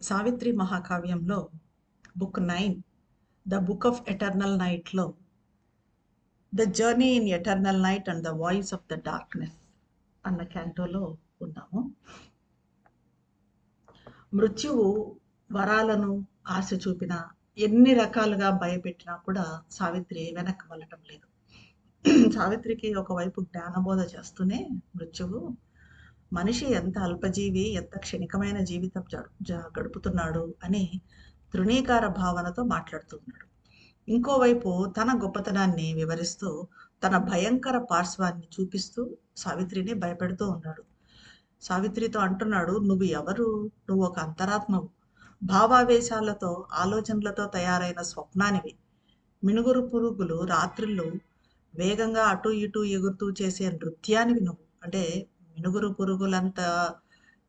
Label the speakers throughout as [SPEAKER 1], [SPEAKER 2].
[SPEAKER 1] Savitri మహాకావ్యంలో book nine the book of eternal నైట్లో the journey in eternal night and the voice of the darkness అన్న క్యాంటోలో ఉన్నాము. మృత్యువు వరాలను ఆశ చూపిన ఎన్ని రకాలుగా భయపెట్టినా కూడా సావిత్రి వెనక్కి వెళ్ళటం లేదు. సావిత్రికి ఒకవైపు జ్ఞానబోధ చేస్తూనే మృత్యువు మనిషి ఎంత అల్పజీవి ఎంత క్షణికమైన జీవితం జడు జ- గడుపుతున్నాడు అని తృణీకార భావనతో మాట్లాడుతున్నాడు. ఇంకోవైపు తన గొప్పతనాన్ని వివరిస్తూ తన భయంకర పార్శ్వాన్ని చూపిస్తూ సావిత్రిని భయపెడుతూ ఉన్నాడు. సావిత్రితో అంటున్నాడు నువ్వు ఎవరు? నువ్వు ఒక అంతరాత్మవు. భావావేశాలతో ఆలోచనలతో తయారైన స్వప్నానివి. మినుగురు పురుగులు రాత్రిళ్ళు వేగంగా అటు ఇటు ఎగురుతూ చేసే నృత్యానివి నువ్వు. అంటే మినుగురు పురుగులంత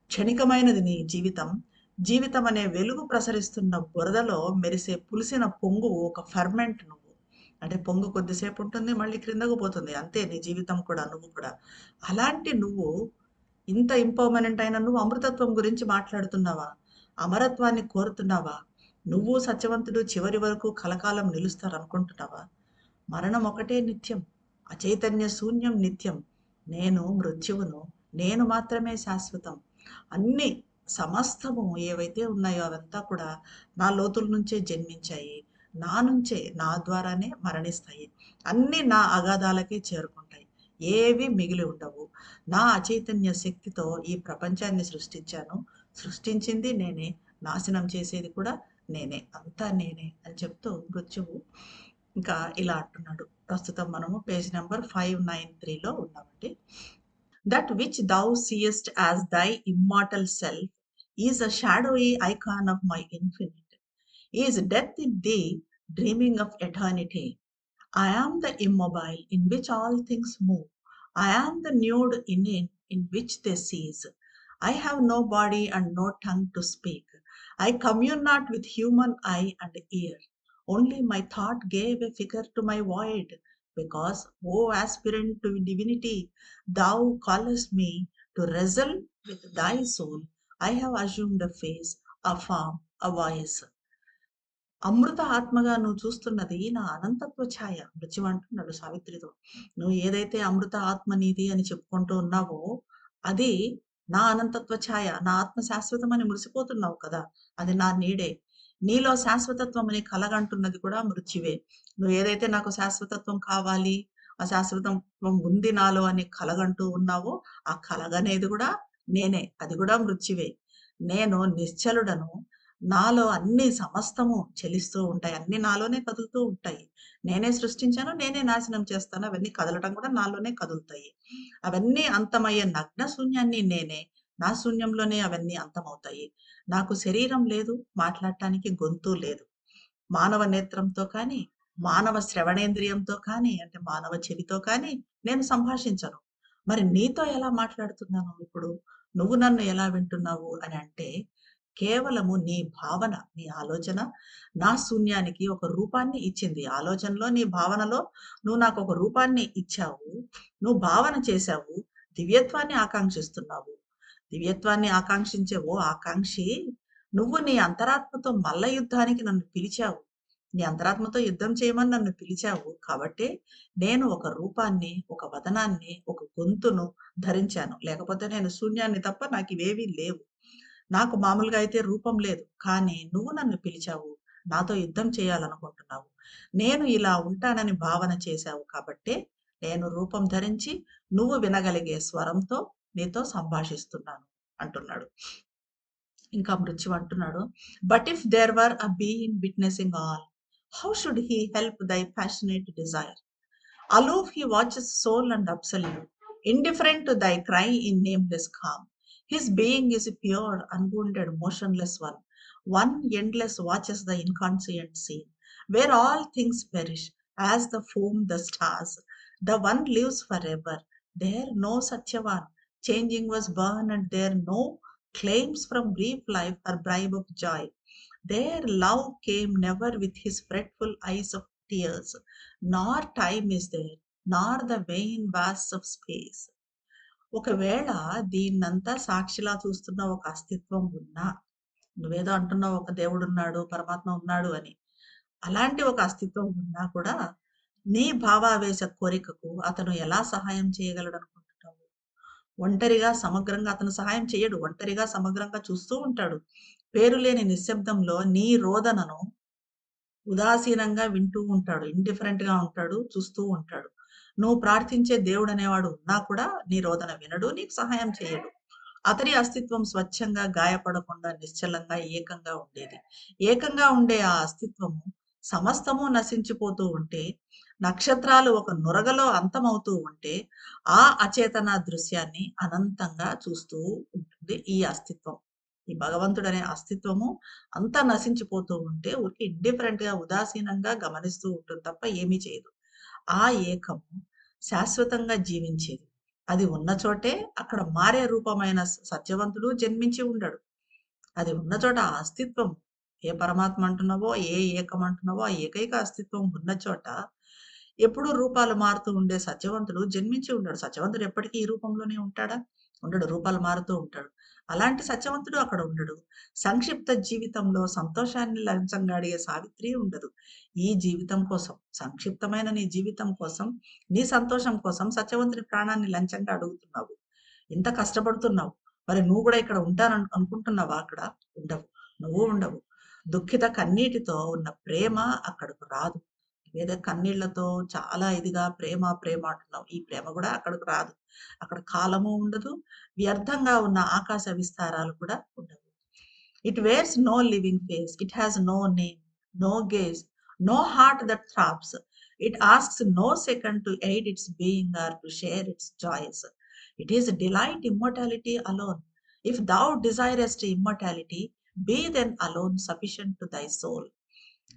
[SPEAKER 1] క్షణికమైనది నీ జీవితం. జీవితం అనే వెలుగు ప్రసరిస్తున్న బురదలో మెరిసే పులిసిన పొంగు ఒక ఫర్మెంట్ నువ్వు. అంటే పొంగు కొద్దిసేపు ఉంటుంది మళ్ళీ క్రిందకు పోతుంది. అంతే నీ జీవితం కూడా నువ్వు కూడా. అలాంటి నువ్వు ఇంత ఇంపర్మనెంట్ అయిన నువ్వు అమృతత్వం గురించి మాట్లాడుతున్నావా? అమరత్వాన్ని కోరుతున్నావా? నువ్వు సత్యవంతుడు చివరి వరకు కలకాలం నిలుస్తారు అనుకుంటున్నావా మరణం ఒకటే నిత్యం అచైతన్య శూన్యం నిత్యం. నేను మృత్యువును నేను మాత్రమే శాశ్వతం. అన్ని సమస్తము ఏవైతే ఉన్నాయో అవంతా కూడా నా లోతుల నుంచే జన్మించాయి. నా నుంచే నా ద్వారానే మరణిస్తాయి. అన్ని నా అగాధాలకే చేరుకుంటాయి. ఏవి మిగిలి ఉండవు. నా అచైతన్య శక్తితో ఈ ప్రపంచాన్ని సృష్టించాను. సృష్టించింది నేనే. నాశనం చేసేది కూడా నేనే. అంతా నేనే అని చెప్తూ మృత్యువు ఇంకా ఇలా అంటున్నాడు. ప్రస్తుతం మనము పేజ్ నెంబర్ ఫైవ్ నైన్ త్రీలో ఉన్నామండి that which thou seest as thy immortal self is a shadowy icon of my infinite is death in the dreaming of eternity I am the immobile in which all things move. I am the nude in it in which they cease. I have no body and no tongue to speak. I commune not with human eye and ear. Only my thought gave a figure to my void, because, O aspirant to divinity, thou callest me to wrestle with thy soul. I have assumed a face, a form, a voice. అమృత ఆత్మగా నువ్వు చూస్తున్నది నా అనంతత్వ ఛాయ మృత్యు అంటున్నాడు సావిత్రితో నువ్వు ఏదైతే అమృత ఆత్మ నీది అని చెప్పుకుంటూ ఉన్నావో అది నా అనంతత్వ ఛాయ నా ఆత్మ శాశ్వతం అని మురిసిపోతున్నావు కదా అది నా నీడే నీలో శాశ్వతత్వం అని కలగంటున్నది కూడా మృత్యువే. నువ్వు ఏదైతే నాకు శాశ్వతత్వం కావాలి ఆ శాశ్వతత్వం ఉంది నాలో అని కలగంటూ ఉన్నావో ఆ కలగనేది కూడా నేనే. అది కూడా మృత్యువే. నేను నిశ్చలుడను. నాలో అన్ని సమస్తము చెలిస్తూ ఉంటాయి. అన్ని నాలోనే కదులుతూ ఉంటాయి. నేనే సృష్టించాను నేనే నాశనం చేస్తాను. అవన్నీ కదలటం కూడా నాలోనే కదులుతాయి. అవన్నీ అంతమయ్యే నగ్న శూన్యాన్ని నేనే. నా శూన్యంలోనే అవన్నీ అంతమవుతాయి. నాకు శరీరం లేదు మాట్లాడటానికి గొంతు లేదు. మానవ నేత్రంతో కానీ మానవ శ్రవణేంద్రియంతో కానీ అంటే మానవ చెవితో కానీ నేను సంభాషించను. మరి నీతో ఎలా మాట్లాడుతున్నాను ఇప్పుడు? నువ్వు నన్ను ఎలా వింటున్నావు అని అంటే కేవలము నీ భావన నీ ఆలోచన నా శూన్యానికి ఒక రూపాన్ని ఇచ్చింది. ఆలోచనలో నీ భావనలో నువ్వు నాకు ఒక రూపాన్ని ఇచ్చావు నువ్వు భావన చేశావు దివ్యత్వాన్ని ఆకాంక్షిస్తున్నావు. దివ్యత్వాన్ని ఆకాంక్షించే ఓ ఆకాంక్షి నువ్వు నీ అంతరాత్మతో మల్ల యుద్ధానికి నన్ను పిలిచావు. నీ అంతరాత్మతో యుద్ధం చేయమని నన్ను పిలిచావు. కాబట్టి నేను ఒక రూపాన్ని ఒక వదనాన్ని ఒక గొంతును ధరించాను. లేకపోతే నేను శూన్యాన్ని తప్ప నాకు ఇవేవీ లేవు. నాకు మామూలుగా అయితే రూపం లేదు. కానీ నువ్వు నన్ను పిలిచావు. నాతో యుద్ధం చేయాలనుకుంటున్నావు. నేను ఇలా ఉంటానని భావన చేశావు. కాబట్టే నేను రూపం ధరించి నువ్వు వినగలిగే స్వరంతో నీతో సంభాషిస్తున్నాను అంటున్నాడు ఇంకా మృత్యు అంటున్నాడు but if there were a being witnessing all how should he help thy passionate desire aloof he watches sole and absolute indifferent to thy cry in nameless calm. His being is a pure, unwounded, motionless one. One endless watches the inconscient scene, where all things perish, as the foam the stars. The one lives forever. There no Satyavan, changing was born, and there no claims from brief life or bribe of joy. Their love came never with his fretful eyes of tears, nor time is there, nor the vain vast of space. ఒకవేళ దీన్నంతా సాక్షిలా చూస్తున్న ఒక అస్తిత్వం ఉన్నా నువ్వేదో అంటున్నావు ఒక దేవుడు ఉన్నాడు పరమాత్మ ఉన్నాడు అని. అలాంటి ఒక అస్తిత్వం ఉన్నా కూడా, నీ భావావేశ కోరికకు అతను ఎలా సహాయం చేయగలడు ఒంటరిగా సమగ్రంగా అతను సహాయం చేయడు ఒంటరిగా సమగ్రంగా చూస్తూ ఉంటాడు. పేరు లేని నిశ్శబ్దంలో నీ రోదనను ఉదాసీనంగా వింటూ ఉంటాడు. ఇండిఫరెంట్‌గా ఉంటాడు. చూస్తూ ఉంటాడు. నువ్వు ప్రార్థించే దేవుడనేవాడు ఉన్నా కూడా నీ రోదన వినడు. నీకు సహాయం చేయడు. అతడి అస్తిత్వం స్వచ్ఛంగా, గాయపడకుండా, నిశ్చలంగా, ఏకంగా ఉండేది. ఏకంగా ఉండే ఆ అస్తిత్వము సమస్తము నశించిపోతూ ఉంటే, నక్షత్రాలు ఒక నురగలో అంతమవుతూ ఉంటే, ఆ అచేతన దృశ్యాన్ని అనంతంగా చూస్తూ ఉంటుంది ఈ అస్తిత్వం. ఈ భగవంతుడనే అస్తిత్వము అంతా నశించిపోతూ ఉంటే, ఊరికి ఇండిఫరెంట్గా ఉదాసీనంగా గమనిస్తూ ఉంటుంది తప్ప ఏమీ చేయదు. ఆ ఏకము శాశ్వతంగా జీవించేది. అది ఉన్న చోటే అక్కడ మారే రూపమైన సత్యవంతుడు జన్మించి ఉండడు. అది ఉన్న చోట ఆ అస్తిత్వం ఏ పరమాత్మ అంటున్నావో, ఏ ఏకం అంటున్నావో, ఆ ఏకైక అస్తిత్వం ఉన్న చోట ఎప్పుడూ రూపాలు మారుతూ ఉండే సత్యవంతుడు జన్మించి ఉన్నాడు సత్యవంతుడు ఎప్పటికీ ఈ రూపంలోనే ఉంటాడా? ఉండడు. రూపాలు మారుతూ ఉంటాడు. అలాంటి సత్యవంతుడు అక్కడ ఉండడు. సంక్షిప్త జీవితంలో సంతోషాన్ని లంచంగా అడిగే సావిత్రి ఉండదు. ఈ జీవితం కోసం, సంక్షిప్తమైన నీ జీవితం కోసం, నీ సంతోషం కోసం సత్యవంతుని ప్రాణాన్ని లంచంగా అడుగుతున్నావు. ఇంత కష్టపడుతున్నావు. మరి నువ్వు కూడా ఇక్కడ ఉంటాను అనుకుంటున్నావా అక్కడ? ఉండవు. నువ్వు ఉండవు. దుఃఖిత కన్నీటితో ఉన్న ప్రేమ అక్కడకు రాదు. ఏదో కన్నీళ్ళతో చాలా ఇదిగా ప్రేమ, ప్రేమ అంటున్నాం ఈ ప్రేమ కూడా అక్కడకు రాదు. అక్కడ కాలము ఉండదు. వ్యర్థంగా ఉన్న ఆకాశ విస్తారాలు కూడా ఉండవు. It wears no living face. It has no name, no gaze, no heart that throbs it asks no second to aid its being or to share its joys. It is delight immortality alone. If thou desirest immortality be then alone sufficient to thy soul.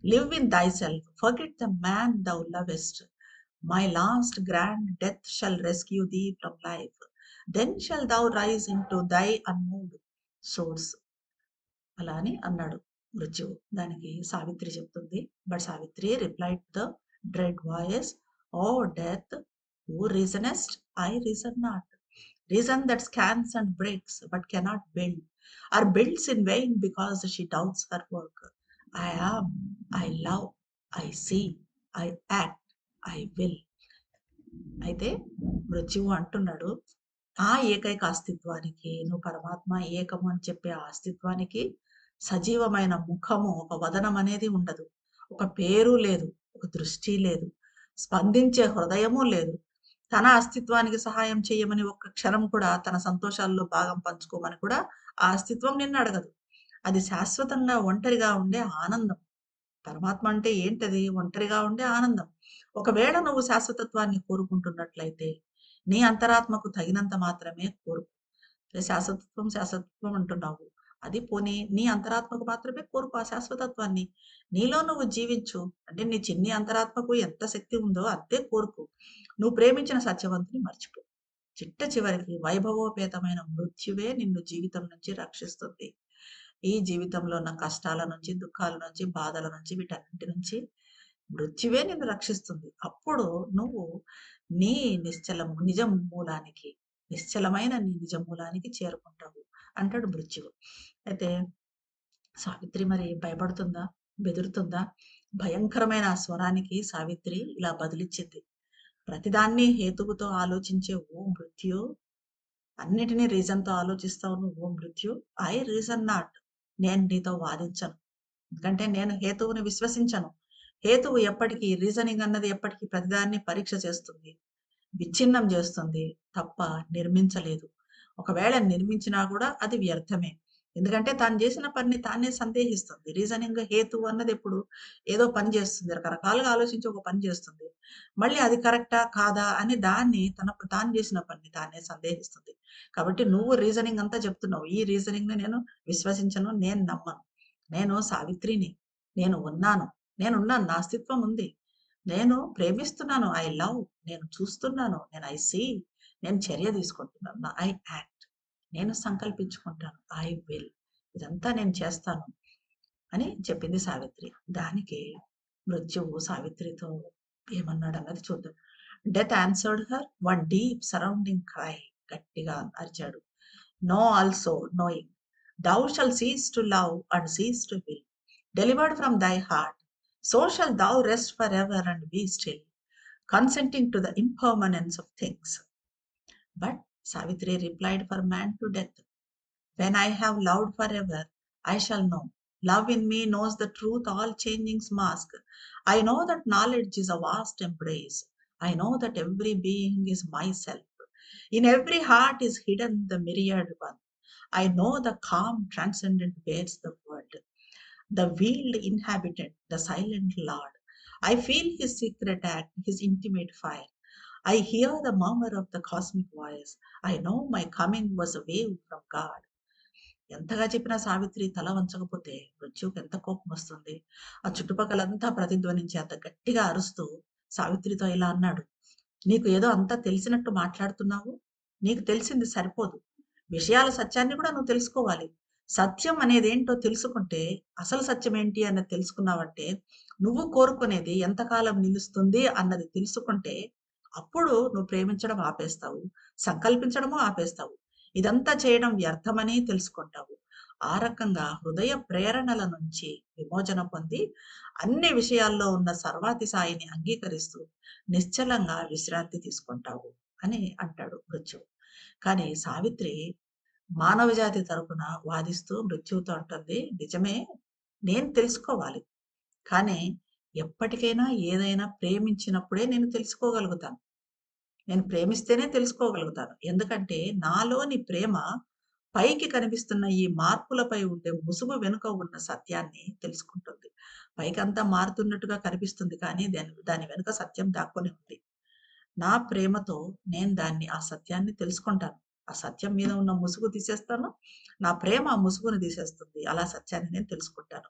[SPEAKER 1] Live in thyself, forget the man thou lovest. My last grand death shall rescue thee from life. Then shall thou rise into thy unmoved source. అలా అని అన్నాడు మృత్యువు. దానికి సావిత్రి చెప్తుంది. But Savitri replied the dread voice, O death, who reasonest? I reason not. Reason that scans and breaks but cannot build or builds in vain because she doubts her work. I am, I love, I see, I act I will అయితే మృత్యువు అంటున్నాడు ఆ ఏకైక అస్తిత్వానికి నువ్వు పరమాత్మ ఏకము అని చెప్పే ఆ అస్తిత్వానికి సజీవమైన ముఖము ఒక వదనం అనేది ఉండదు ఒక పేరు లేదు ఒక దృష్టి లేదు స్పందించే హృదయము లేదు తన అస్తిత్వానికి సహాయం చేయమని ఒక్క క్షణం కూడా తన సంతోషాల్లో భాగం పంచుకోమని కూడా ఆ అస్తిత్వం నిన్ను అడగదు. అది శాశ్వతంగా ఒంటరిగా ఉండే ఆనందం. పరమాత్మ అంటే ఏంటది? ఒంటరిగా ఉండే ఆనందం. ఒకవేళ నువ్వు శాశ్వతత్వాన్ని కోరుకుంటున్నట్లయితే నీ అంతరాత్మకు తగినంత మాత్రమే కోరుకు. శాశ్వతత్వం శాశ్వతత్వం అంటున్నావు. అది పోనీ నీ అంతరాత్మకు మాత్రమే కోరుకు ఆ శాశ్వతత్వాన్ని. నీలో నువ్వు జీవించు. అంటే నీ చిన్ని అంతరాత్మకు ఎంత శక్తి ఉందో అంతే కోరుకు. నువ్వు ప్రేమించిన సత్యవంతుని మర్చిపో. చిట్ట చివరికి వైభవోపేతమైన మృత్యువే నిన్ను జీవితం నుంచి రక్షిస్తుంది. ఈ జీవితంలో ఉన్న కష్టాల నుంచి దుఃఖాల నుంచి బాధల నుంచి వీటన్నిటి నుంచి మృత్యువే నిన్ను రక్షిస్తుంది. అప్పుడు నువ్వు నీ నిశ్చలము నిజం మూలానికి నిశ్చలమైన నీ నిజ మూలానికి చేరుకుంటావు. అంటాడు మృత్యువు. అయితే సావిత్రి మరి భయపడుతుందా? బెదురుతుందా? భయంకరమైన స్వరానికి సావిత్రి ఇలా బదులిచ్చింది. ప్రతిదాన్ని హేతువుతో ఆలోచించే ఓ మృత్యు అన్నిటినీ రీజన్తో ఆలోచిస్తావు నువ్వు ఓ మృత్యు ఐ రీజన్ నాట్. నేను నీతో వాదించను. ఎందుకంటే నేను హేతువుని విశ్వసించను. హేతువు ఎప్పటికీ రీజనింగ్ అన్నది ఎప్పటికీ ప్రతిదాన్ని పరీక్ష చేస్తుంది విచ్ఛిన్నం చేస్తుంది తప్ప నిర్మించలేదు. ఒకవేళ నిర్మించినా కూడా అది వ్యర్థమే. ఎందుకంటే తాను చేసిన పనిని తానే సందేహిస్తుంది. రీజనింగ్ హేతు అన్నది ఎప్పుడు ఏదో పని చేస్తుంది. రకరకాలుగా ఆలోచించి ఒక పని చేస్తుంది. మళ్ళీ అది కరెక్టా? కాదా? అని దాన్ని తన తాను చేసిన పనిని తానే సందేహిస్తుంది. కాబట్టి నువ్వు రీజనింగ్ అంతా చెప్తున్నావు. ఈ రీజనింగ్ని నేను విశ్వసించను నేను నమ్మను. నేను సావిత్రిని. నేను ఉన్నాను. నేను ఉన్నాను నా అస్తిత్వం ఉంది. నేను ప్రేమిస్తున్నాను. I love. నేను చూస్తున్నాను. నేను ఐ సీ. నేను చర్య తీసుకుంటున్నాను. I act. నేను సంకల్పించుకుంటాను. I will. ఇదంతా నేను చేస్తాను అని చెప్పింది సావిత్రి. దానికి మృత్యువు సావిత్రితో ఏమన్నాడు అన్నది చూద్దాం. Death answered her. One deep surrounding cry గట్టిగా అరిచాడు. Know also knowing. Thou shalt cease to love and cease to will. Delivered from thy heart. So shall thou rest for ever and be still. Consenting to the impermanence of things. But Savitri replied, For man to death. When I have loved forever, I shall know. Love in me knows the truth, all changing's mask. I know that knowledge is a vast embrace. I know that every being is myself. In every heart is hidden the myriad one. I know the calm transcendent bears the world, the veiled inhabitant, the silent Lord. I feel his secret act, his intimate fire. I hear the murmur of the cosmic voice. I know my coming was a wave from God. ఎంతగా చెప్పినా సావిత్రి తల వంచకపోతే మృత్యువుకి ఎంత కోపం వస్తుంది? ఆ చుట్టుపక్కలంతా ప్రతిధ్వనించి అంత గట్టిగా అరుస్తూ సావిత్రితో ఇలా అన్నాడు. నీకు ఏదో అంతా తెలిసినట్టు మాట్లాడుతున్నావు? నీకు తెలిసింది సరిపోదు. విషయాల సత్యాన్ని కూడా నువ్వు తెలుసుకోవాలి. సత్యం అనేది ఏంటో తెలుసుకుంటే అసలు సత్యం ఏంటి అన్నది తెలుసుకున్నావంటే నువ్వు కోరుకునేది ఎంతకాలం నిలుస్తుంది అన్నది తెలుసుకుంటే అప్పుడు నువ్వు ప్రేమించడం ఆపేస్తావు సంకల్పించడము ఆపేస్తావు. ఇదంతా చేయడం వ్యర్థమని తెలుసుకుంటావు. ఆ రకంగా హృదయ ప్రేరణల నుంచి విమోచన పొంది అన్ని విషయాల్లో ఉన్న సర్వాతి సాయిని అంగీకరిస్తూ నిశ్చలంగా విశ్రాంతి తీసుకుంటావు అని అంటాడు మృత్యువు కానీ సావిత్రి మానవ జాతి తరపున వాదిస్తూ మృత్యువుతో అంటుంది నిజమే నేను తెలుసుకోవాలి. కానీ ఎప్పటికైనా ఏదైనా ప్రేమించినప్పుడే నేను తెలుసుకోగలుగుతాను. నేను ప్రేమిస్తేనే తెలుసుకోగలుగుతాను. ఎందుకంటే నాలోని ప్రేమ పైకి కనిపిస్తున్న ఈ మార్పులపై ఉండే ముసుగు వెనుక ఉన్న సత్యాన్ని తెలుసుకుంటుంది. పైకి అంతా మారుతున్నట్టుగా కనిపిస్తుంది కానీ దాని దాని వెనుక సత్యం దాక్కొని ఉంది. నా ప్రేమతో నేను దాన్ని ఆ సత్యాన్ని తెలుసుకుంటాను. ఆ సత్యం మీద ఉన్న ముసుగు తీసేస్తాను. నా ప్రేమ ఆ ముసుగును తీసేస్తుంది. అలా సత్యాన్ని నేను తెలుసుకుంటాను.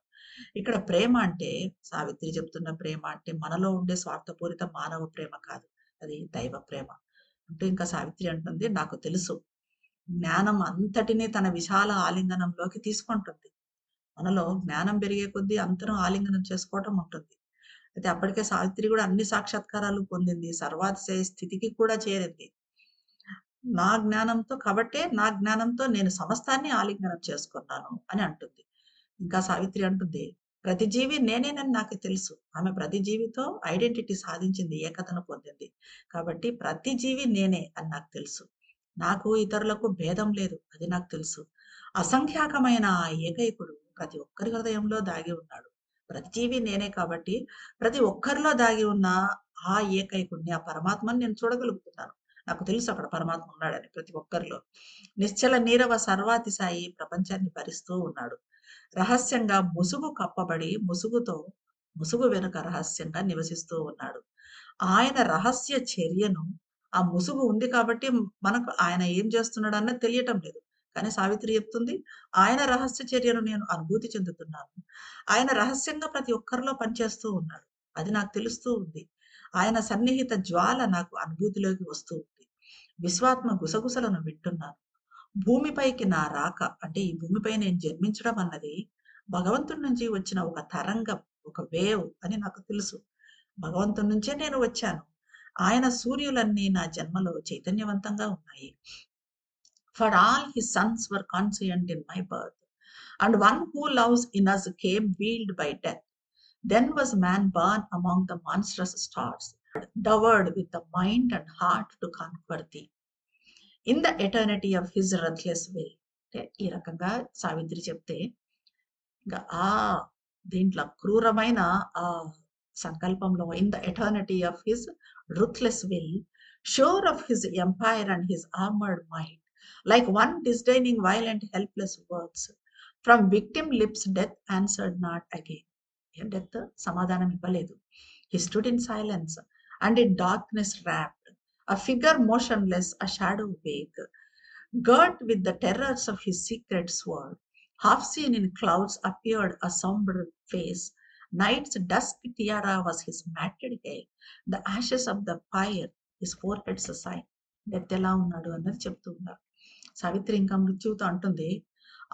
[SPEAKER 1] ఇక్కడ ప్రేమ అంటే సావిత్రి చెప్తున్న ప్రేమ అంటే మనలో ఉండే స్వార్థపూరిత మానవ ప్రేమ కాదు. అది దైవ ప్రేమ. అంటే ఇంకా సావిత్రి అంటుంది నాకు తెలుసు. జ్ఞానం అంతటినీ తన విశాల ఆలింగనంలోకి తీసుకుంటుంది. మనలో జ్ఞానం పెరిగే కొద్దీ అంతరం ఆలింగనం చేసుకోవటం ఉంటుంది. అయితే అప్పటికే సావిత్రి కూడా అన్ని సాక్షాత్కారాలు పొందింది. సర్వాతిశయ స్థితికి కూడా చేరింది. నా జ్ఞానంతో కాబట్టే నా జ్ఞానంతో నేను సమస్తాన్ని ఆలింగనం చేసుకున్నాను అని అంటుంది. ఇంకా సావిత్రి అంటుంది ప్రతి జీవి నేనేనని నాకు తెలుసు. ఆమె ప్రతి జీవితో ఐడెంటిటీ సాధించింది ఏకతను పొందింది. కాబట్టి ప్రతి జీవి నేనే అని నాకు తెలుసు. నాకు ఇతరులకు భేదం లేదు అది నాకు తెలుసు. అసంఖ్యాకమైన ఆ ఏకైకుడు ప్రతి ఒక్కరి హృదయంలో దాగి ఉన్నాడు. ప్రతి జీవి నేనే కాబట్టి ప్రతి ఒక్కరిలో దాగి ఉన్న ఆ ఏకైకుడిని ఆ పరమాత్మని నేను చూడగలుగుతున్నాను. నాకు తెలుసు అక్కడ పరమాత్మ ఉన్నాడని ప్రతి ఒక్కరిలో. నిశ్చల నీరవ సర్వాతిసాయి ప్రపంచాన్ని భరిస్తూ ఉన్నాడు. రహస్యంగా ముసుగు కప్పబడి ముసుగుతో ముసుగు వెనుక రహస్యంగా నివసిస్తూ ఉన్నాడు. ఆయన రహస్య చర్యను ఆ ముసుగు ఉంది కాబట్టి మనకు ఆయన ఏం చేస్తున్నాడు అన్నది తెలియటం లేదు. కానీ సావిత్రి చెప్తుంది ఆయన రహస్య చర్యను నేను అనుభూతి చెందుతున్నాను. ఆయన రహస్యంగా ప్రతి ఒక్కరిలో పనిచేస్తూ ఉన్నాడు. అది నాకు తెలుస్తూ ఉంది. ఆయన సన్నిహిత జ్వాల నాకు అనుభూతిలోకి వస్తూ ఉంది. విశ్వాత్మ గుసగుసలను వింటున్నాను. భూమిపైకి నా రాక అంటే ఈ భూమిపై నేను జన్మించడం అన్నది భగవంతుడి నుంచి వచ్చిన ఒక తరంగం ఒక వేవ్ అని నాకు తెలుసు. భగవంతుడి నుంచే నేను వచ్చాను. ఆయన సూర్యులన్నీ నా జన్మలో చైతన్యవంతంగా ఉన్నాయి. For all his sons were conscient in my birth and one who loves in us came veiled by death then was man born among the monstrous stars dowered with the mind and heart to conquer the in the eternity of his ruthless way అంటే ఈ రకంగా సావిత్రి చెప్తే ఇంకా ఆ దీంట్లో క్రూరమైన ఆ సంకల్పంలో in the eternity of his ruthless will sure of his empire and his armoured mind like one disdaining violent helpless words from victim lips death answered not again death సమాధానం ఇవ్వలేదు. He stood in silence and in darkness wrapped a figure motionless, a shadow vague, girt with the terrors of his secret sword. Half seen in clouds appeared a sombre face. Night's dusk tiara was his matted hair. The ashes of the fire, his forehead's sign. Death ఎలా ఉన్నాడు అన్నది చెప్తూ ఉన్నారు సావిత్రి ఇంకా మృత్యువుతో అంటుంది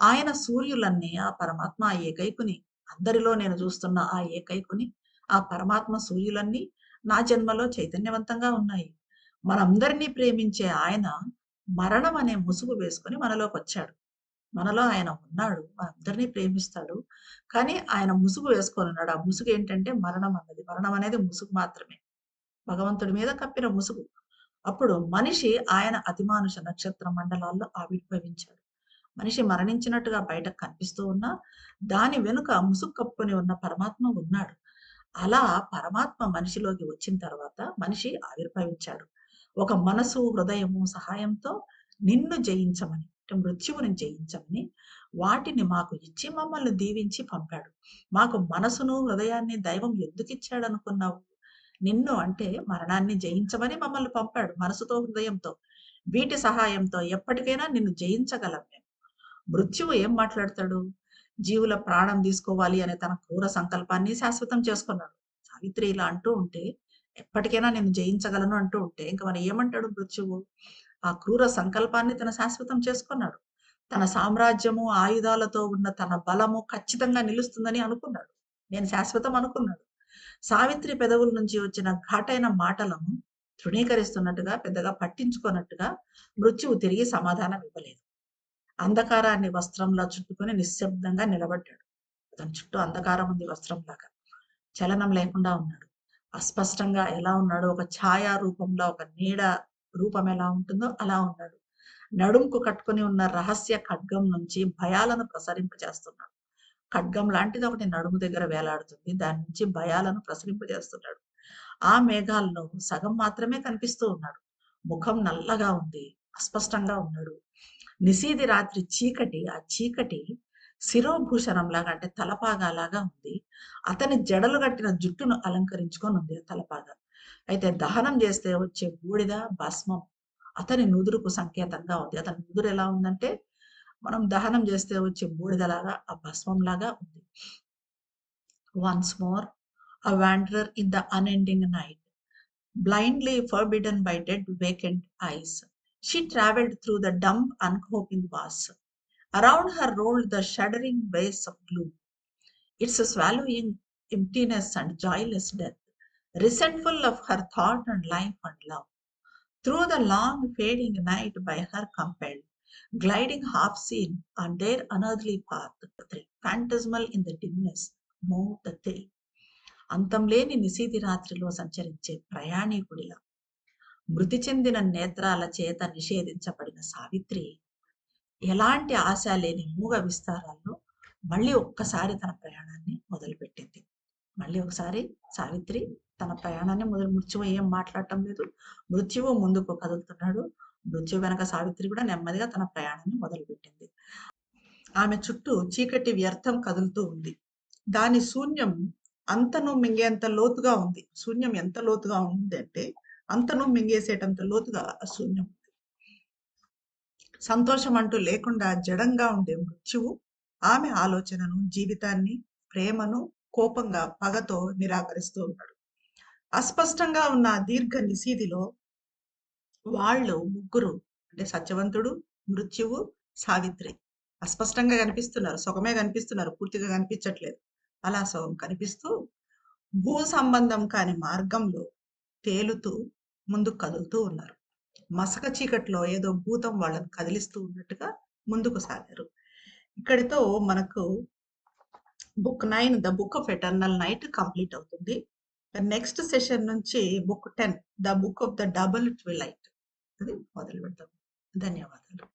[SPEAKER 1] ఆయన సూర్యులన్నీ ఆ పరమాత్మ ఆ ఏకైకుని అందరిలో నేను చూస్తున్న ఆ ఏకైకుని ఆ పరమాత్మ సూర్యులన్నీ నా జన్మలో చైతన్యవంతంగా ఉన్నాయి మనందరినీ ప్రేమించే ఆయన మరణం అనే ముసుగు వేసుకొని మనలోకి వచ్చాడు మనలో ఆయన ఉన్నాడు. మనందరినీ ప్రేమిస్తాడు. కానీ ఆయన ముసుగు వేసుకొనున్నాడు. ఆ ముసుగు ఏంటంటే మరణం అన్నది. మరణం అనేది ముసుగు మాత్రమే. భగవంతుడి మీద కప్పిన ముసుగు. అప్పుడు మనిషి ఆయన అతిమానుష నక్షత్ర మండలాల్లో ఆవిర్భవించాడు. మనిషి మరణించినట్టుగా బయటకు కనిపిస్తూ ఉన్నా, దాని వెనుక ముసుగు కప్పుకొని ఉన్న పరమాత్మ ఉన్నాడు. అలా పరమాత్మ మనిషిలోకి వచ్చిన తర్వాత మనిషి ఆవిర్భవించాడు. ఒక మనసు, హృదయము సహాయంతో నిన్ను జయించమని, మృత్యువును మృత్యువుని జయించమని వాటిని మాకు ఇచ్చి మమ్మల్ని దీవించి పంపాడు. మాకు మనసును, హృదయాన్ని దైవం ఎద్దుకి ఇచ్చాడు అనుకున్నావు నిన్ను అంటే మరణాన్ని జయించమని మమ్మల్ని పంపాడు. మనసుతో, హృదయంతో. వీటి సహాయంతో ఎప్పటికైనా నిన్ను జయించగలం మేము. మృత్యువు ఏం మాట్లాడతాడు? జీవుల ప్రాణం తీసుకోవాలి అనే తన క్రూర సంకల్పాన్ని శాశ్వతం చేసుకున్నాడు. సావిత్రి ఇలా అంటూ ఉంటే, ఎప్పటికైనా నేను జయించగలను అంటూ ఉంటే, ఇంక మరి ఏమంటాడు మృత్యువు? ఆ క్రూర సంకల్పాన్ని తన శాశ్వతం చేసుకున్నాడు. తన సామ్రాజ్యము, ఆయుధాలతో ఉన్న తన బలము ఖచ్చితంగా నిలుస్తుందని అనుకున్నాడు. నేను శాశ్వతం అనుకున్నాడు. సావిత్రి పెదవుల నుంచి వచ్చిన ఘాటైన మాటలను తృణీకరిస్తున్నట్టుగా, పెద్దగా పట్టించుకున్నట్టుగా మృత్యువు తిరిగి సమాధానం ఇవ్వలేదు. అంధకారాన్ని వస్త్రంలా చుట్టుకొని నిశ్శబ్దంగా నిలబడ్డాడు. అతని చుట్టూ అంధకారం ఉంది వస్త్రంలాగా. చలనం లేకుండా ఉన్నాడు. అస్పష్టంగా ఎలా ఉన్నాడో ఒక ఛాయా రూపంలో ఒక నీడ రూపం ఎలా ఉంటుందో అలా ఉన్నాడు. నడుంకు కట్టుకొని ఉన్న రహస్య ఖడ్గం నుంచి భయాలను ప్రసరింపజేస్తున్నాడు. ఖడ్గం లాంటిది ఒకటి నడుము దగ్గర వేలాడుతుంది. దాని నుంచి భయాలను ప్రసరింపజేస్తున్నాడు. ఆ మేఘాల్లో సగం మాత్రమే కనిపిస్తూ ఉన్నాడు. ముఖం నల్లగా ఉంది. అస్పష్టంగా ఉన్నాడు. నిశీది రాత్రి చీకటి, ఆ చీకటి శిరోభూషణంలాగా అంటే తలపాగాలాగా ఉంది. అతని జడలు కట్టిన జుట్టును అలంకరించుకొని ఉంది ఆ తలపాగా. అయితే దహనం చేస్తే వచ్చే బూడిద, భస్మం అతని నుదురుకు సంకేతంగా ఉంది. అతని నుదురు ఎలా ఉందంటే, మనం దహనం చేస్తే వచ్చే బూడిదలాగా, ఆ భస్మంలాగా ఉంది. Once more a wanderer in the unending night, blindly forbidden by dead vacant eyes. She travelled through the dumb uncoping vast. Around her rolled the shuddering waves of gloom, its swallowing emptiness and joyless death, resentful of her thought and life and love. Through the long fading night by her compelled, gliding half seen on their unearthly path, three, phantasmal in the dimness, move the three. అంతంలేని నిశీతి రాత్రిలో సంచరించే ప్రయాణికుడిలా మృతి చెందిన నేత్రాల చేత నిషేధించబడిన సావిత్రి ఎలాంటి ఆశ లేని మూగ విస్తారాల్లో మళ్ళీ ఒక్కసారి తన ప్రయాణాన్ని మొదలుపెట్టింది. మళ్ళీ ఒకసారి సావిత్రి తన ప్రయాణాన్ని మొదలు మృత్యువు ఏం మాట్లాడటం లేదు. మృత్యువు ముందుకు కదులుతున్నాడు. మృత్యు వెనక సావిత్రి కూడా నెమ్మదిగా తన ప్రయాణాన్ని మొదలుపెట్టింది. ఆమె చుట్టూ చీకటి వ్యర్థం కదులుతూ ఉంది. దాని శూన్యం అంతను మింగేంత లోతుగా ఉంది. శూన్యం ఎంత లోతుగా ఉంది అంటే అంతను మింగేసేటంత లోతుగా శూన్యం సంతోషం అంటూ లేకుండా జడంగా ఉండే మృత్యువు ఆమె ఆలోచనను జీవితాన్ని ప్రేమను కోపంగా పగతో నిరాకరిస్తూ ఉన్నాడు. అస్పష్టంగా ఉన్న దీర్ఘ నిశీదిలో వాళ్ళు ముగ్గురు అంటే సత్యవంతుడు మృత్యువు సావిత్రి అస్పష్టంగా కనిపిస్తున్నారు సుఖమే కనిపిస్తున్నారు పూర్తిగా కనిపించట్లేదు. అలా సుఖం కనిపిస్తూ భూ సంబంధం కాని మార్గంలో తేలుతూ ముందుకు కదులుతూ ఉన్నారు. మసక చీకట్లో ఏదో భూతం వాళ్ళని కదిలిస్తూ ఉన్నట్టుగా ముందుకు సాగారు. ఇక్కడితో మనకు book nine the book of eternal night complete అవుతుంది. నెక్స్ట్ సెషన్ నుంచి book ten the book of the double twilight. అది మొదలు పెడతాం ధన్యవాదాలు.